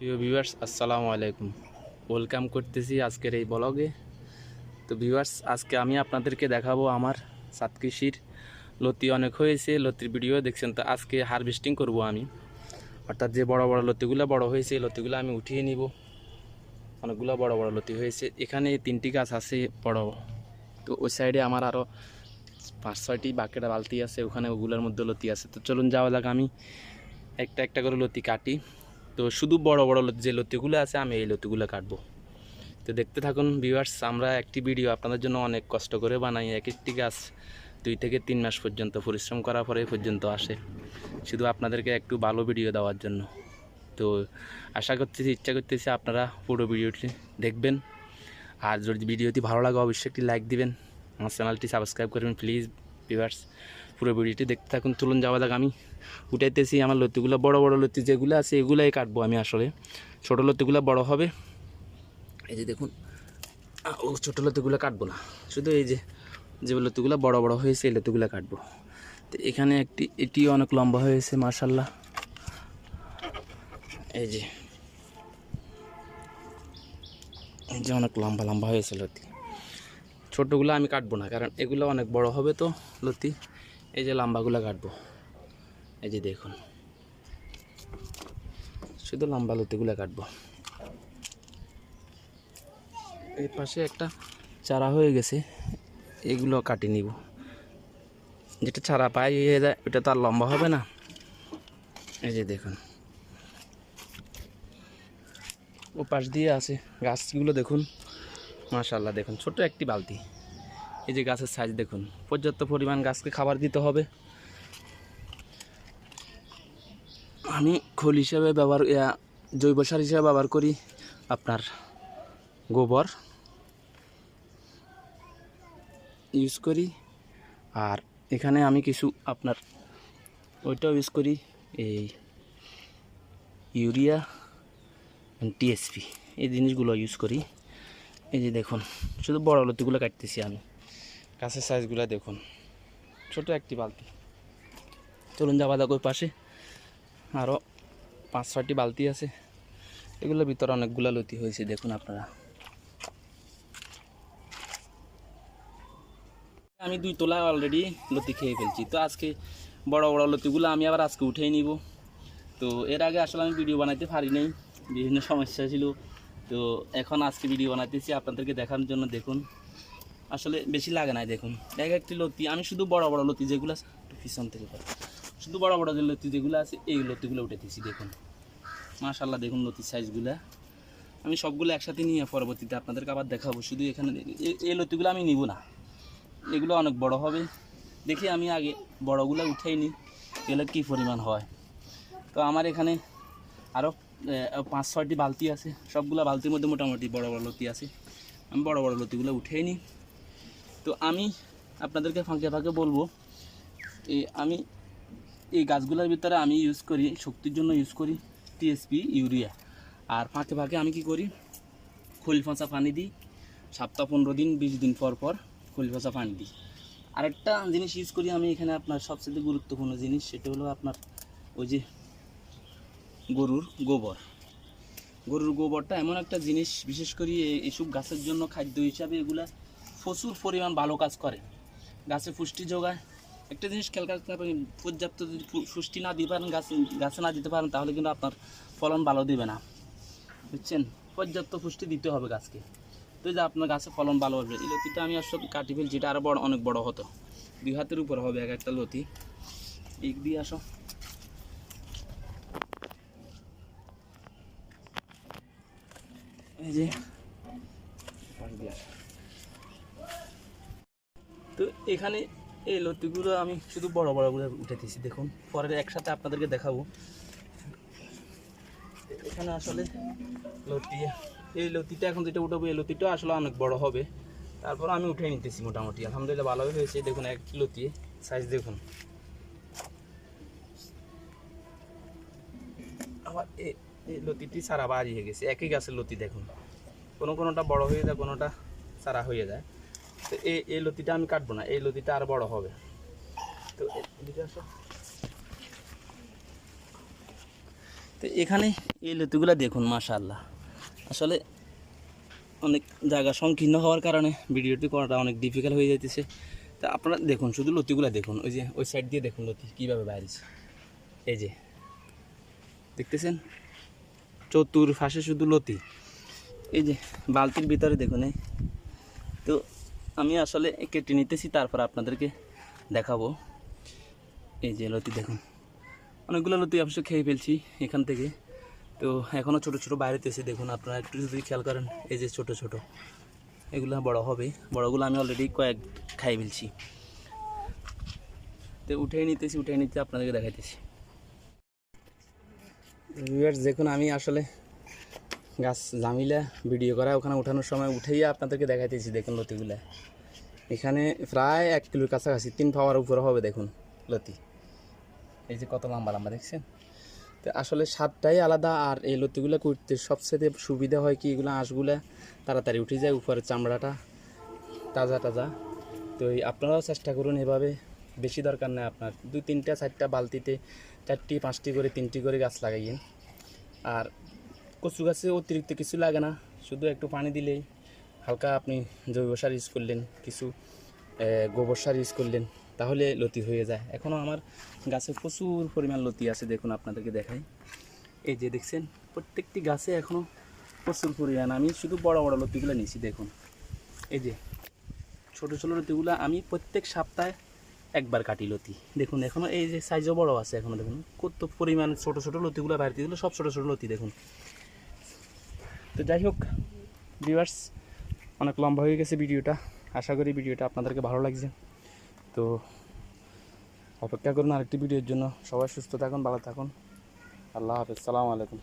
প্রিয় ভিউয়ার্স আসসালামু আলাইকুম। ওয়েলকাম করতেছি আজকের এই ব্লগে তো ভিউয়ার্স আজকে আমি আপনাদেরকে দেখাবো আমার সাত কৃষির। লতি অনেক হয়েছে, লতির ভিডিও দেখছেন তো, আজকে হারভেস্টিং করব আমি। অর্থাৎ যে বড় বড় লতিগুলো বড় হয়েছে, এই লতিগুলো আমি উঠিয়ে নিব। অনেকগুলো বড় বড় লতি হয়েছে। এখানে তিনটি গাছ আছে বড়। তো ওই সাইডে আমার আরও পাঁচ, ছয়টি বাকেট বালতি আছে, ওখানে ওগুলোর মধ্যে লতি আছে। তো চলুন যাওয়া যাক আমি। একটা একটা করে লতি কাটি। তো শুধু বড় বড় যে লতিগুলো আছে, আমি এই লতিগুলো কাটবো। তো দেখতে থাকুন ভিউয়ার্স আমরা একটি ভিডিও আপনাদের জন্য অনেক কষ্ট করে বানাই। এক একটি গাছ দুই থেকে তিন মাস পর্যন্ত পরিশ্রম করার পরে পর্যন্ত আসে। শুধু আপনাদেরকে একটু ভালো ভিডিও দেওয়ার জন্য। তো আশা করতেছি, ইচ্ছা করতেছি আপনারা পুরো ভিডিওটি দেখবেন। আর যদি ভিডিওটি ভালো লাগে, অবশ্যই একটি লাইক দিবেন। আমার চ্যানেলটি সাবস্ক্রাইব করবেন প্লিজ ভিউয়ার্স পুরো ভিডিওটি দেখতে থাকুন। চলুন যাওয়া যাক, আমি উঠাইতেছি আমার লতিগুলো, বড় বড় লতি যেগুলো আছে এগুলাই কাটবো আমি আসলে। ছোটো লতিগুলো বড় হবে। এই যে দেখুন ও ছোটো লতিগুলো কাটবো না। শুধু এই যে যে লতিগুলো বড় বড় হয়েছে, এই লতিগুলো কাটবো। তো এখানে একটি এটি অনেক লম্বা হয়েছে মার্শাল্লাহ এই যে এই যে অনেক লম্বা লম্বা হয়েছে লতি। ছোটোগুলো আমি কাটবো না, কারণ এগুলো অনেক বড় হবে তো লতি। এই যে লম্বাগুলো কাটবো। এই যে দেখুন। শুধু লম্বা লতিগুলো কাটবো। এই পাশে একটা চারা হয়ে গেছে, এগুলো কাটি নিব। যেটা চারা পাই হয়ে যায়, ওটা তো আর লম্বা হবে না। এই যে দেখুন। ও পাশ দিয়ে আছে গাছগুলো দেখুন। মাশাল্লাহ দেখুন, ছোট একটি বালতি। এই যে গাছের সাইজ দেখুন, পর্যাপ্ত পরিমাণ গাছকে খাবার দিতে হবে। আমি খোল হিসাবে ব্যবহার জৈব সার হিসাবে ব্যবহার করি আপনার গোবর। ইউজ করি। আর এখানে আমি কিছু আপনার, ওইটাও ইউজ করি, এই ইউরিয়া টিএসপি এই জিনিসগুলো ইউজ করি। এই যে দেখুন, শুধু বড় লতিগুলো কাটতেছি আমি। গাছের সাইজগুলো দেখুন। ছোট একটি বালতি। চলুন যাওয়া যাক পাশে। আরও পাঁচ ছয়টি বালতি আছে। এগুলোর ভিতরে অনেকগুলো লতি হয়েছে, দেখুন আপনারা। আমি দুই তোলা অলরেডি লতি খেয়ে ফেলছি। তো আজকে বড় বড় লতিগুলো আমি আবার আজকে উঠেই নিব। তো এর আগে আসলে আমি ভিডিও বানাইতে পারি নাই। বিভিন্ন সমস্যা ছিল। তো এখন আজকে ভিডিও বানাইতেছি। আপনাদেরকে দেখানোর জন্য দেখুন। আসলে বেশি লাগে না দেখুন। এক একটি লতি, আমি শুধু বড় বড় লতি যেগুলো আছে, একটু পিছন থেকে পাই শুধু বড় বড় যে লতি যেগুলো আছে, এই লতিগুলো উঠেতেছি দেখুন। মাশাল্লাহ দেখুন লতির সাইজগুলো। আমি সবগুলো একসাথে নিয়ে পরবর্তীতে আপনাদেরকে আবার দেখাবো। শুধু এখানে এই লতিগুলো আমি নিব না। এগুলো অনেক বড় হবে। দেখি আমি আগে বড়গুলো উঠেই নিই এগুলো কী পরিমাণ হয়। তো আমার এখানে আরও পাঁচ ছয়টি বালতি আছে। সবগুলো বালতির মধ্যে মোটামুটি বড় বড় লতি আছে। আমি বড় বড় লতিগুলো উঠেই নিই। তো আমি আপনাদেরকে ফাঁকে ফাঁকে বলব এই আমি এই গাছগুলোর ভিতরে আমি ইউজ করি, শক্তির জন্য ইউজ করি টিএসপি ইউরিয়া আর ফাঁকে ফাঁকে আমি কি করি? খৈল ফাঁসা পানি দিই, সপ্তাহ পনেরো দিন, বিশ দিন পর পর খৈল ফাঁসা পানি দিই। আরেকটা জিনিস ইউজ করি আমি এখানে আপনার সবচেয়ে গুরুত্বপূর্ণ জিনিস, সেটা হলো আপনার ওই যে গরুর গোবর। গরুর গোবরটা এমন একটা জিনিস, বিশেষ করে এইসব গাছের জন্য খাদ্য হিসাবে এগুলা প্রচুর পরিমাণ ভালো কাজ করে। গাছে পুষ্টি যোগায়। একটা জিনিস খেয়াল রাখতে হবে পর্যাপ্ত যদি পুষ্টি না দিতে পারেন, গাছে গাছে না দিতে পারেন, তাহলে কিন্তু আপনার ফলন ভালো দেবে না। বুঝছেন? পর্যাপ্ত পুষ্টি দিতে হবে গাছকে। তো যে আপনার গাছে ফলন ভালো হবে, এই লতিটা আমি আসলে কাটি ফেলছি, এটা আরও বড় অনেক বড় হতো। দুই হাতের উপর হবে এক একটা লতি। এক দিয়ে আসো। এই যে। দিয়ে আসো। তো এখানে এই লতিগুলো আমি শুধু বড় বড়গুলো উঠেতেছি দেখুন পরে একসাথে আপনাদেরকে দেখাবো। এখানে আসলে লতি, এই লতিটা এখন যেটা উঠাবো, এই লতিটা আসলে অনেক বড় হবে। তারপর আমি উঠে নিতেছি মোটামুটি। আলহামদুলিল্লাহ ভালোই হয়েছে। দেখুন, এক লতি সাইজ দেখুন। আবার এই এই লতিটি সারা বাড়িয়ে গেছে। একই গাছের লতি দেখুন। কোনো কোনোটা বড় হয়ে যায়, কোনোটা সারা হয়ে যায়। তো এই এই লতিটা আমি কাটবো না, এই লতিটা আর বড় হবে। তো তো এখানে এই লতিগুলো দেখুন, মাশাআল্লাহ। আসলে অনেক জায়গা সংকীর্ণ হওয়ার কারণে ভিডিওটি করাটা অনেক ডিফিকাল্ট হয়ে যাইতেছে। তা আপনারা দেখুন, শুধু লতিগুলো দেখুন, ওই যে, ওই সাইড দিয়ে দেখুন লতি কীভাবে বাইরেছে। এই যে, দেখতেছেন? চতুর ফাঁসে শুধু লতি। এই যে, বালতির ভিতরে দেখুন, এই তো আমি আসলে কেটে নিতেছি, তারপর আপনাদেরকে দেখাবো। এই যে লতি দেখুন, অনেকগুলো লতি অবশ্য খেয়ে ফেলছি এখান থেকে। তো এখনও ছোটো ছোটো বাইরেতেছে দেখুন আপনারা একটু যদি খেয়াল করেন, এই যে ছোটো ছোটো, এগুলো বড় হবে। বড়গুলো আমি অলরেডি কয়েক খাই ফেলছি। তো উঠে নিতেছি, উঠে নিতে আপনাদেরকে দেখাইতেছি। দেখুন, আমি আসলে গাছ জামিলা ভিডিও করা, ওখানে উঠানোর সময় উঠেই আপনাদেরকে দেখাইতেছি, দেখুন লতিগুলা। এখানে প্রায় এক কিলোর কাছাকাছি, তিন পাওয়ার উপরে হবে, দেখুন, লতি। এই যে কত লম্বা লম্বা, দেখছেন? তো আসলে স্বাদটাই আলাদা, আর এই লতিগুলো করতে সবচেয়ে সুবিধা হয় কি, এগুলো আঁশগুলা তাড়াতাড়ি উঠে যায়, উপরের চামড়াটা তাজা তাজা। তো এই আপনারাও চেষ্টা করুন এভাবে, বেশি দরকার নেই আপনার। দুই তিনটা, চারটা বালতিতে চারটি, পাঁচটি করে, তিনটি করে গাছ লাগাইয়েন। আর কচু গাছে অতিরিক্ত কিছু লাগে না, শুধু একটু পানি দিলেই। হালকা আপনি জৈব সার ইউজ করলেন, কিছু গোবর সার ইউজ করলেন, তাহলে লতি হয়ে যায়। এখনও আমার গাছে প্রচুর পরিমাণ লতি আছে, দেখুন আপনাদেরকে দেখাই। এই যে দেখছেন, প্রত্যেকটি গাছে এখনও প্রচুর পরিমাণ। আমি শুধু বড় বড় লতিগুলো নিয়েছি, দেখুন। এই যে, ছোটো ছোটো লতিগুলো, আমি প্রত্যেক সপ্তাহে একবার কাটি লতি। দেখুন এখনও এই যে সাইজও বড় আছে এখনও দেখুন। কত পরিমাণ ছোটো ছোটো লতিগুলো বাড়িতে দিল, সব ছোটো ছোটো লতি, দেখুন। তো যাই হোক ভিউয়ার্স অনেক লম্বা হয়ে গেছে ভিডিওটা। আশা করি ভিডিওটা আপনাদেরকে ভালো লাগছে। তো অপেক্ষা করুন আরেকটি ভিডিওর জন্য। সবাই সুস্থ থাকুন, ভালো থাকুন। আল্লাহ হাফিজ। সালামু আলাইকুম।